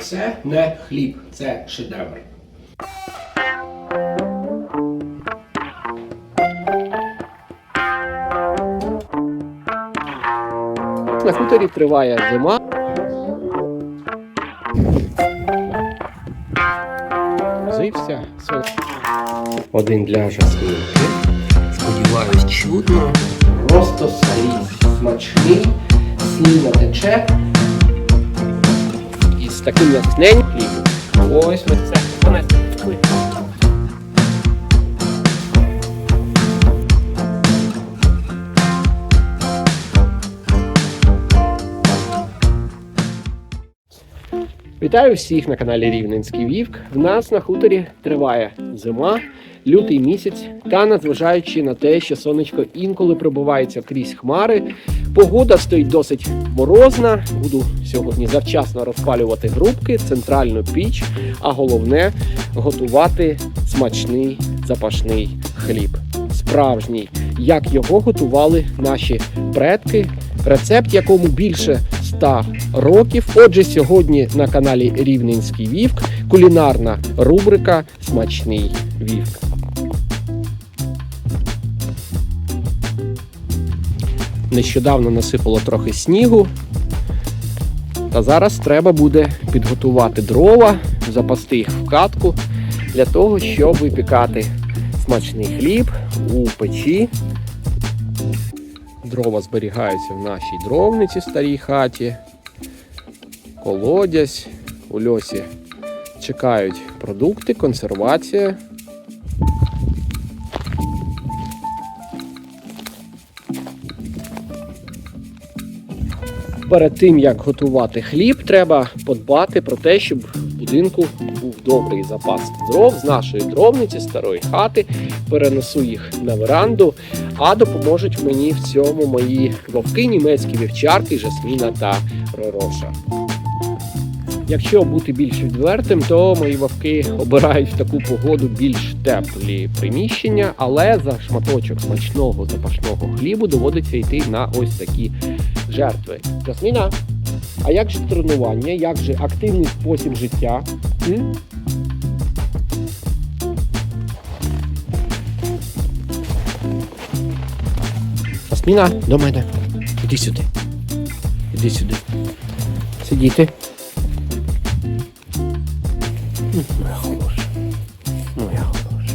Це не хліб, це шедевр. На хуторі триває зима. Зився. Один для жасмінки. Сподіваюсь, чудно. Просто саліт смачний, сліна тече. Таким хлібом. Ось ми це Вітаю всіх на каналі Рівненський Вівк. В нас на хуторі триває зима, лютий місяць. Та незважаючи на те, що сонечко інколи пробивається крізь хмари, погода стоїть досить морозна. Буду сьогодні завчасно розпалювати грубки, центральну піч, а головне готувати смачний запашний хліб. Справжній, як його готували наші предки, рецепт якому більше 100 років. Отже, сьогодні на каналі Рівненський Вівк кулінарна рубрика Смачний Вівк. Нещодавно насипало трохи снігу. Та зараз треба буде підготувати дрова, запасти їх в катку для того, щоб випікати смачний хліб у печі. Дрова зберігаються в нашій дровниці старій хаті. Колодязь. У льосі чекають продукти, консервація. Перед тим як готувати хліб, треба подбати про те, щоб в будинку був добрий запас дров з нашої дровниці, старої хати. Перенесу їх на веранду, а допоможуть мені в цьому мої вовки, німецькі вівчарки, жасміна та ророша. Якщо бути більш відвертим, то мої вовки обирають в таку погоду більш теплі приміщення, але за шматочок смачного запашного хлібу доводиться йти на ось такі жертви. Жасміна, а як же тренування, як же активний спосіб життя? М? Жасміна, до мене. Іди сюди. Іди сюди. Сидіти. Моя хороша. Моя хороша.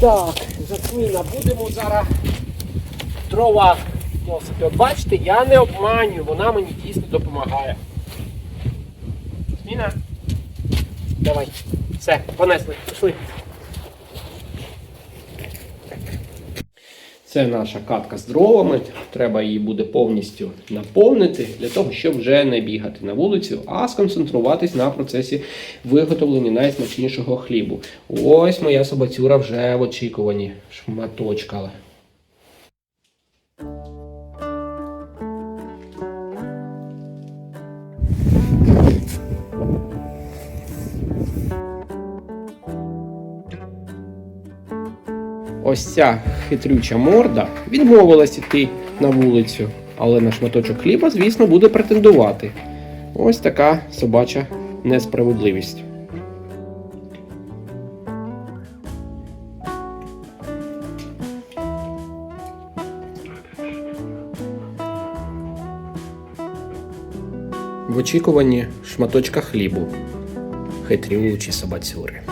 Так, Жасміна, будемо зараз дрова носити. От бачите, я не обманюю, вона мені дійсно допомагає. Жасміна, давай. Все, понесли, пішли. Це наша катка з дровами. Треба її буде повністю наповнити для того, щоб вже не бігати на вулицю, а сконцентруватись на процесі виготовлення найсмачнішого хлібу. Ось моя собацюра вже в очікуванні шматочка. Ось ця хитрюча морда відмовилась іти на вулицю, але на шматочок хліба, звісно, буде претендувати. Ось така собача несправедливість. В очікуванні шматочка хлібу. Хитрючі собацюри.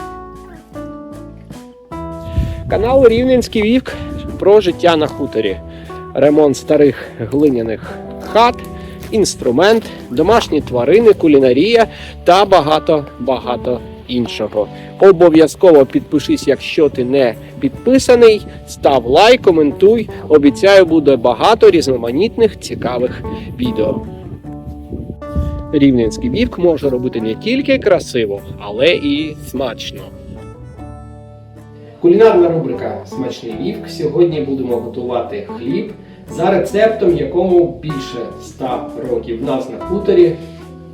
Канал Рівненський Вівк про життя на хуторі. Ремонт старих глиняних хат, інструмент, домашні тварини, кулінарія та багато-багато іншого. Обов'язково підпишись, якщо ти не підписаний. Став лайк, коментуй. Обіцяю, буде багато різноманітних цікавих відео. Рівненський вівк може робити не тільки красиво, але і смачно. Кулінарна рубрика Смачний вівк. Сьогодні будемо готувати хліб за рецептом, якому більше 100 років в нас на хуторі.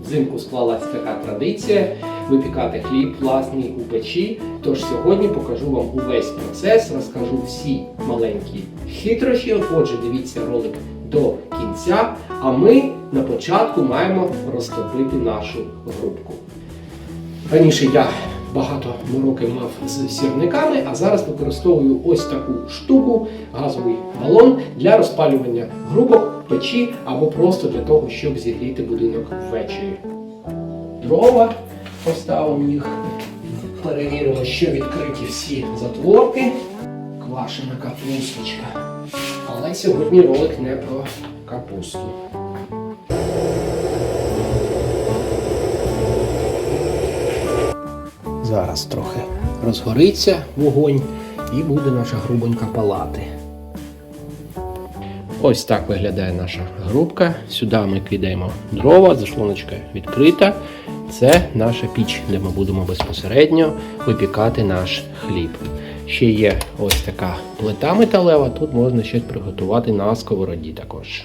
Взимку склалась така традиція випікати хліб власний у печі. Тож сьогодні покажу вам увесь процес, розкажу всі маленькі хитрощі. Отже, дивіться ролик до кінця. А ми на початку маємо розтопити нашу грубку. Раніше я багато років мав з сірниками, а зараз використовую ось таку штуку, газовий балон для розпалювання грубок, печі або просто для того, щоб зігріти будинок ввечері. Дрова поставимо їх, перевіримо, що відкриті всі затворки. Квашена капусточка. Але сьогодні ролик не про капусту. Зараз трохи розгориться вогонь і буде наша грубонька палати. Ось так виглядає наша грубка. Сюди ми кидаємо дрова, заслоночка відкрита. Це наша піч, де ми будемо безпосередньо випікати наш хліб. Ще є ось така плита металева, тут можна щось приготувати на сковороді також.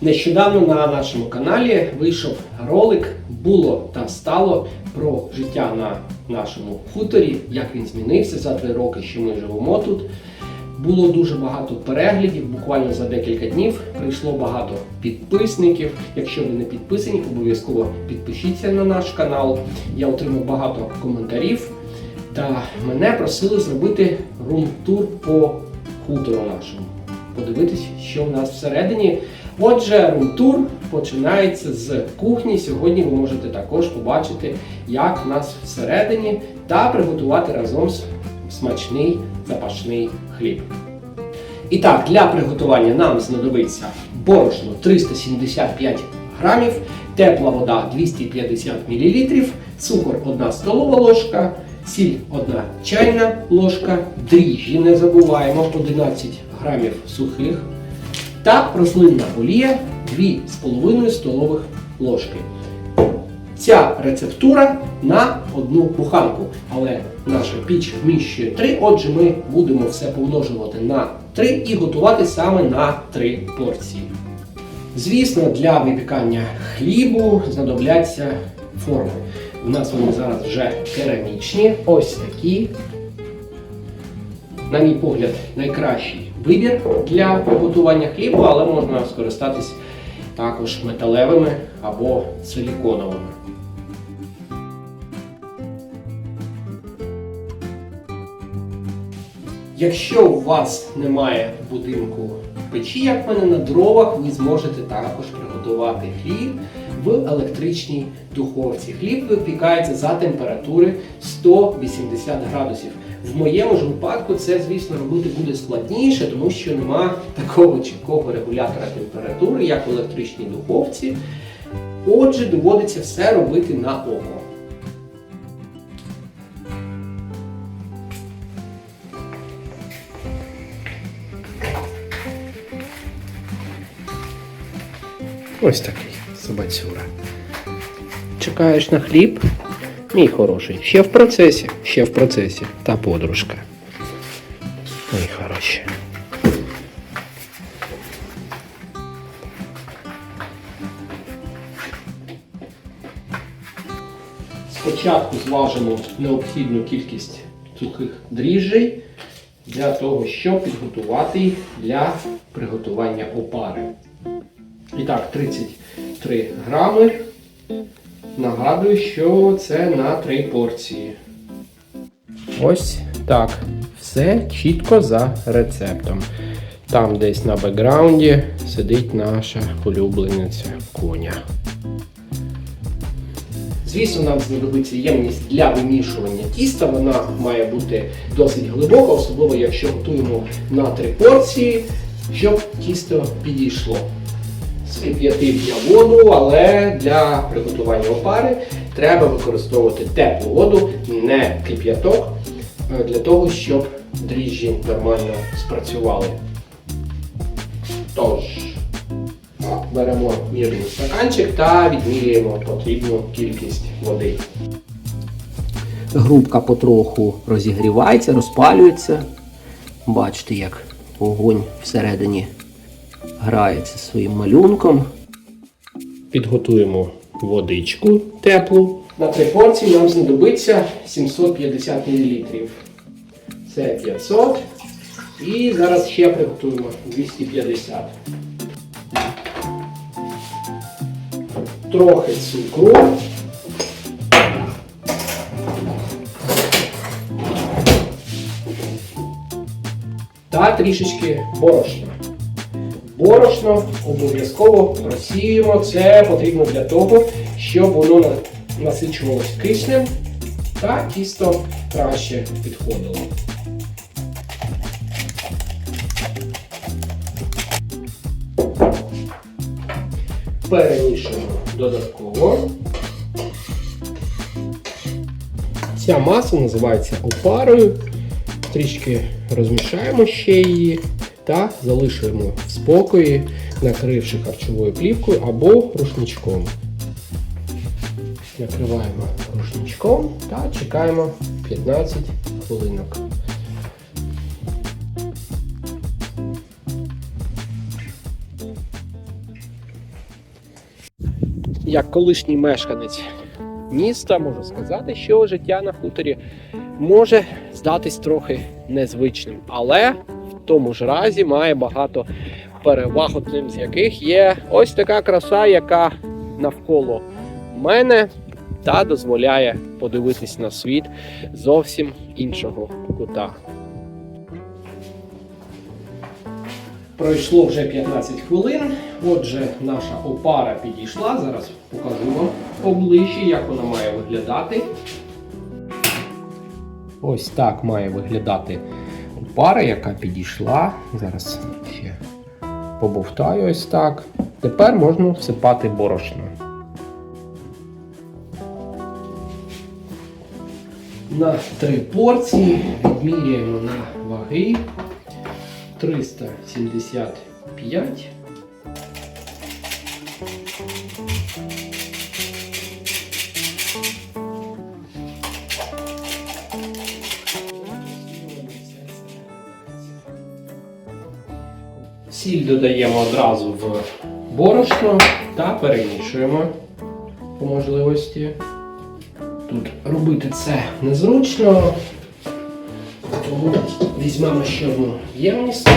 Нещодавно на нашому каналі вийшов ролик Було та стало про життя на нашому хуторі, як він змінився за три роки, що ми живемо тут. Було дуже багато переглядів, буквально за декілька днів прийшло багато підписників. Якщо ви не підписані, обов'язково підпишіться на наш канал. Я отримав багато коментарів. Та мене просили зробити рум-тур по хутору нашому. Подивитись, що в нас всередині. Отже, рум-тур починається з кухні. Сьогодні ви можете також побачити, як в нас всередині, та приготувати разом смачний запашний хліб. І так, для приготування нам знадобиться борошно 375 грамів, тепла вода 250 мл, цукор 1 столова ложка, сіль 1 чайна ложка, дріжджі не забуваємо 11 грамів сухих та рослинна олія 2,5 столових ложки. Ця рецептура на одну буханку, але наша піч вміщує 3, отже, ми будемо все помножувати на 3 і готувати саме на 3 порції. Звісно, для випікання хлібу знадобляться форми. У нас вони зараз вже керамічні, ось такі. На мій погляд, найкращий вибір для приготування хлібу, але можна скористатись також металевими або силіконовими. Якщо у вас немає в будинку печі, як в мене на дровах, ви зможете також приготувати хліб в електричній духовці. Хліб випікається за температури 180 градусів. В моєму ж випадку це, звісно, робити буде складніше, тому що нема такого чіткого регулятора температури, як в електричній духовці. Отже, доводиться все робити на око. Ось такий собацюра. Чекаєш на хліб? Мій хороший. Ще в процесі, ще в процесі. Та подружка. Мій хороший. Спочатку зважимо необхідну кількість сухих дріжджей для того, щоб підготувати для приготування опари. І так, 33 грами. Нагадую, що це на 3 порції. Ось так. Все чітко за рецептом. Там десь на бекграунді сидить наша улюблениця коня. Звісно, нам знадобиться ємність для вимішування тіста. Вона має бути досить глибока, особливо якщо готуємо на три порції, щоб тісто підійшло. Скип'ятив я воду, але для приготування опари треба використовувати теплу воду, не кип'яток, е, для того, щоб дріжджі нормально спрацювали. Тож, беремо мірний стаканчик та відмірюємо потрібну кількість води. Грубка потроху розігрівається, розпалюється. Бачите, як вогонь всередині грається своїм малюнком. Підготуємо водичку теплу. На три порції нам знадобиться 750 мл. Це 500. І зараз ще приготуємо 250. Трохи цукру. Та трішечки борошна. Борошно обов'язково просіємо. Це потрібно для того, щоб воно на- насичувалось киснем та тісто краще підходило. Перемішуємо додатково. Ця маса називається опарою. Трішки розмішаємо ще її та залишуємо в спокої, накривши харчовою плівкою або рушничком. Накриваємо рушничком та чекаємо 15 хвилинок. Як колишній мешканець міста можу сказати, що життя на хуторі може здатись трохи незвичним, але тому ж разі має багато переваг, одним з яких є ось така краса, яка навколо мене та дозволяє подивитись на світ зовсім іншого кута. Пройшло вже 15 хвилин. Отже, наша опара підійшла. Зараз покажу вам поближче, як вона має виглядати. Ось так має виглядати опара, яка підійшла. Зараз ще побовтаю ось так. Тепер можна всипати борошно. На три порції відміряємо на ваги 375. Сіль додаємо одразу в борошно та перемішуємо по можливості. Тут робити це незручно, тому візьмемо ще одну ємність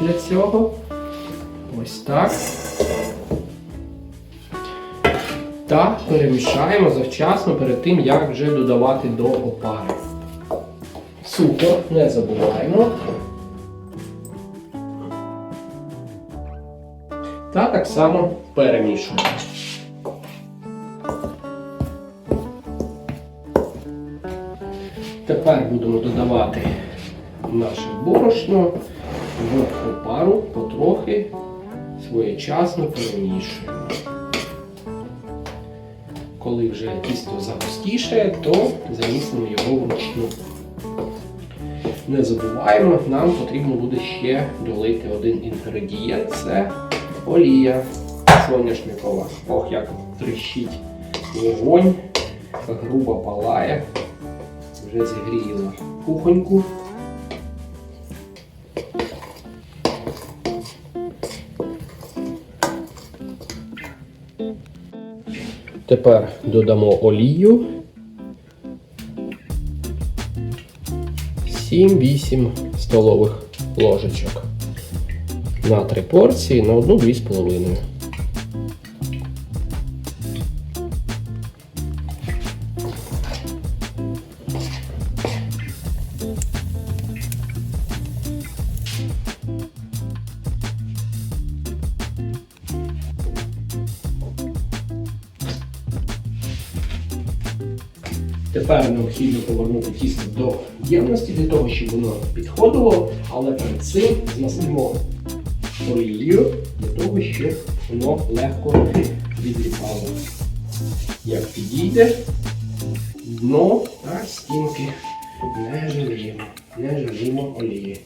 для цього. Ось так. Та перемішаємо завчасно перед тим, як вже додавати до опари. Цукор не забуваємо. Та так само перемішуємо. Тепер будемо додавати наше борошно в опару потрохи своєчасно перемішуємо. Коли вже тісто загустіше, то замісимо його вручну. Не забуваємо, нам потрібно буде ще долити один інгредієнт це олія соняшникова. Ох, як тріщить вогонь, грубо палає вже зігріла кухоньку. Тепер додамо олію. 7-8 столових ложечок. На три порції на одну-дві з половиною. Тепер необхідно повернути тісто до ємності для того, щоб воно підходило, але перед цим змастимо олією для того, щоб воно легко відріпало. Як підійде, дно та стінки не жаліємо, не жаліємо олії.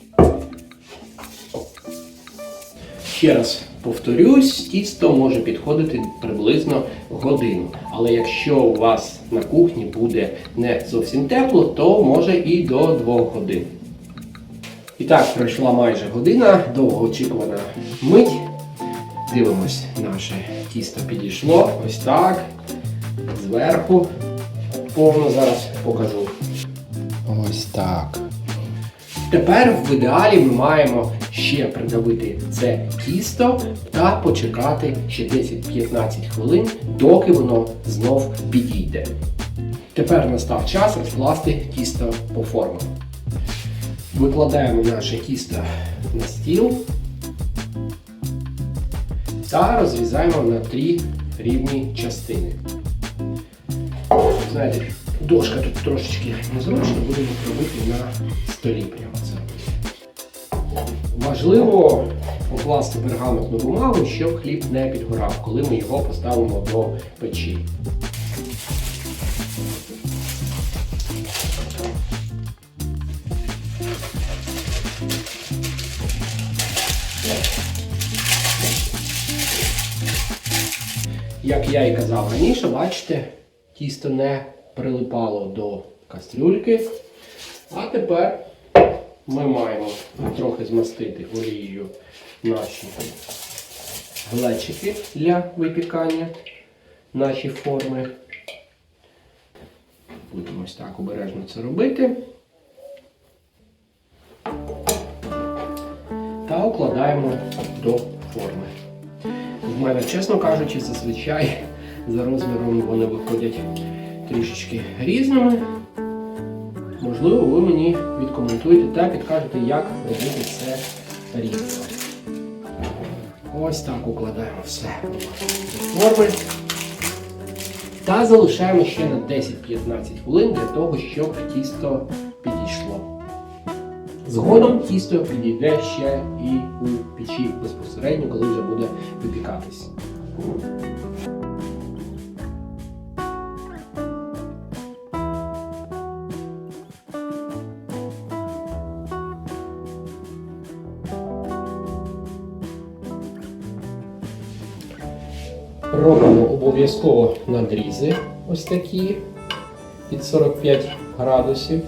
Ще раз повторюсь, тісто може підходити приблизно годину. Але якщо у вас на кухні буде не зовсім тепло, то може і до 2 годин. І так, пройшла майже година, довгоочікувана мить. Дивимось, наше тісто підійшло. Ось так. зверху. Повно зараз покажу. Ось так. Тепер в ідеалі ми маємо ще придавити це тісто та почекати ще 10-15 хвилин, доки воно знов підійде. Тепер настав час розкласти тісто по формам. Викладаємо наше тісто на стіл та розрізаємо на три рівні частини. Знаєте, дошка тут трошечки незручно, будемо робити на столі прямо це. Важливо покласти пергаментну бумагу, щоб хліб не підгорав, коли ми його поставимо до печі. Як я і казав раніше, бачите, тісто не прилипало до кастрюльки. А тепер ми маємо трохи змастити олією наші глечики для випікання, наші форми. Будемо ось так обережно це робити. Та укладаємо до форми. В мене, чесно кажучи, зазвичай за розміром вони виходять трішечки різними. Можливо, ви мені відкоментуєте та підкажете, як робити це рівно. Ось так укладаємо все до форми. Та залишаємо ще на 10-15 хвилин для того, щоб тісто. Згодом тісто підійде ще і у печі безпосередньо, коли вже буде випікатись. Робимо обов'язково надрізи ось такі під 45 градусів.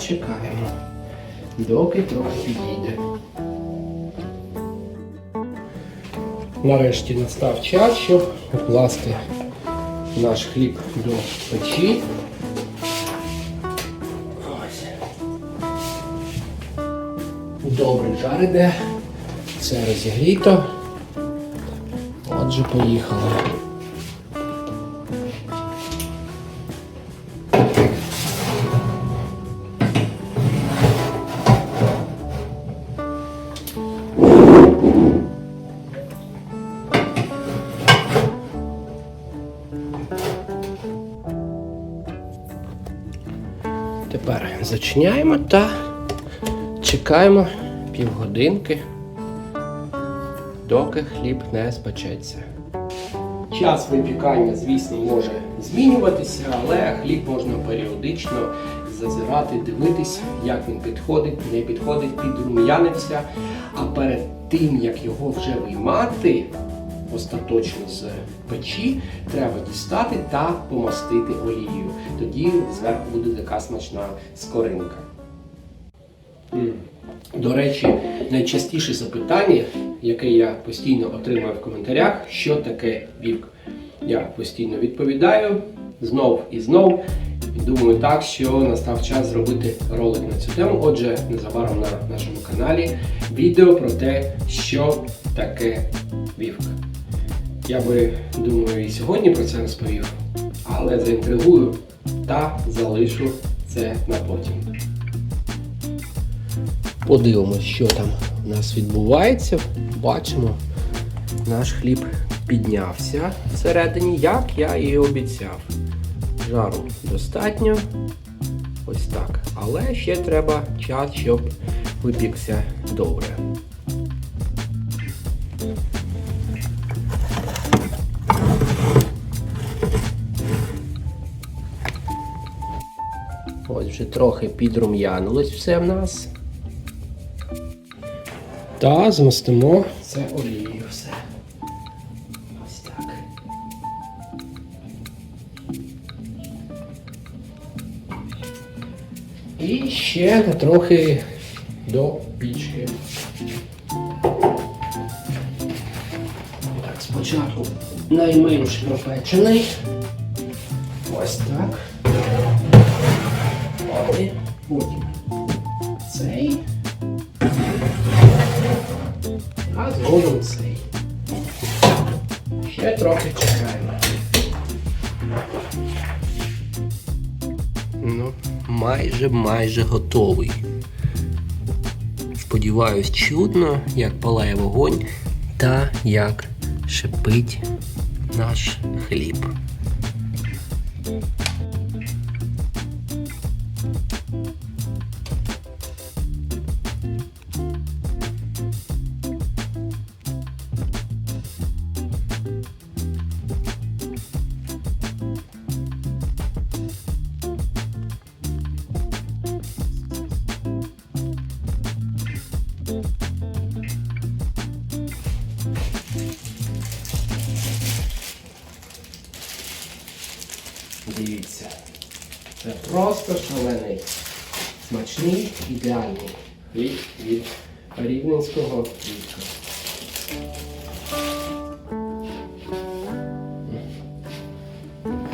Чекаємо, доки трохи підійде. Нарешті настав час, щоб покласти наш хліб до печі. Ось. Добре жар іде. Все розігріто. Отже, поїхали. Та чекаємо півгодинки, доки хліб не спечеться. Час випікання, звісно, може змінюватися, але хліб можна періодично зазирати, дивитись, як він підходить, не підходить, підрум'янився. А перед тим, як його вже виймати остаточно з печі, треба дістати та помастити олією. Тоді зверху буде така смачна скоринка. До речі, найчастіше запитання, яке я постійно отримую в коментарях, що таке вівк. Я постійно відповідаю знов і знов. Думаю так, що настав час зробити ролик на цю тему. Отже, незабаром на нашому каналі відео про те, що таке вівк. Я би думаю і сьогодні про це розповів, але заінтригую та залишу це на потім. Подивимось, що там у нас відбувається. Бачимо, наш хліб піднявся всередині, як я і обіцяв. Жару достатньо. Ось так. Але ще треба час, щоб випікся добре. Ось вже трохи підрум'янилось все в нас. Та змастимо це олією все. Ось так. І ще трохи до пічки. Так, спочатку найменш пропечений. Ось так. І Потім майже майже готовий. Сподіваюсь, чудно, як палає вогонь та як шипить наш хліб. Просто шалений, смачний, ідеальний хліб від рівненського хлібка. Зазвичай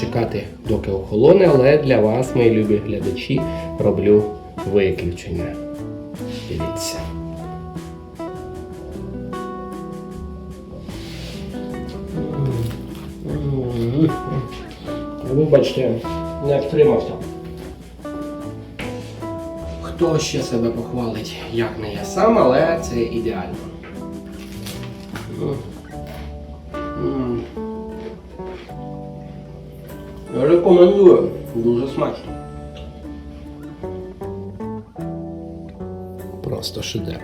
почекати, доки охолоне, але для вас, мої любі глядачі, роблю виключення. Дивіться. Вибачте, не втримався. Хто ще себе похвалить, як не я сам, але це ідеально. Рекомендую. Дуже смачно. Просто шедевр.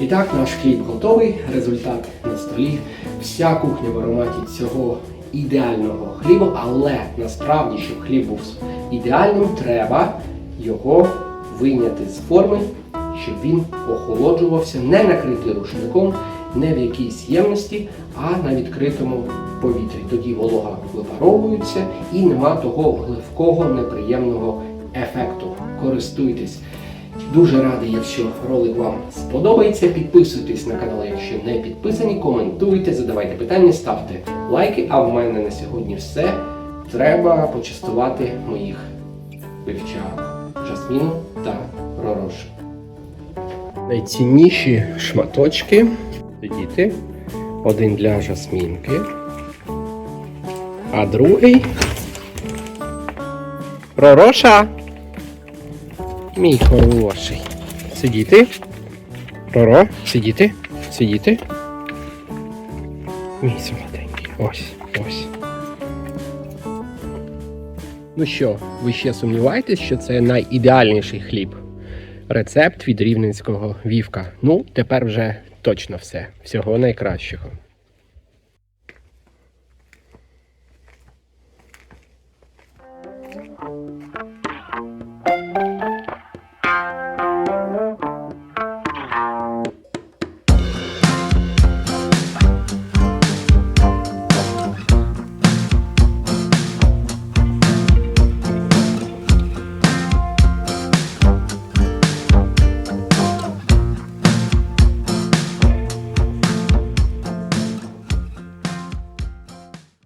І так, наш хліб готовий, результат на столі. Вся кухня в ароматі цього ідеального хлібу, але насправді, щоб хліб був ідеальним, треба його вийняти з форми, щоб він охолоджувався, не накритий рушником, не в якійсь ємності, а на відкритому повітрі. Тоді волога випаровується і нема того гливкого неприємного ефекту. Користуйтесь. Дуже радий, якщо ролик вам сподобається. Підписуйтесь на канал, якщо не підписані, коментуйте, задавайте питання, ставте лайки. А в мене на сьогодні все. Треба почастувати моїх вівчарок Жасміну та Ророшу. Найцінніші шматочки. Діти. Один для жасмінки, а другий. Ророша! Мій хороший. Сидіти. Роро, сидіти. Сидіти. Мій солоденький. Ось, ось. Ну що, ви ще сумніваєтесь, що це найідеальніший хліб? Рецепт від рівненського вівка. Ну, тепер вже точно все. Всього найкращого.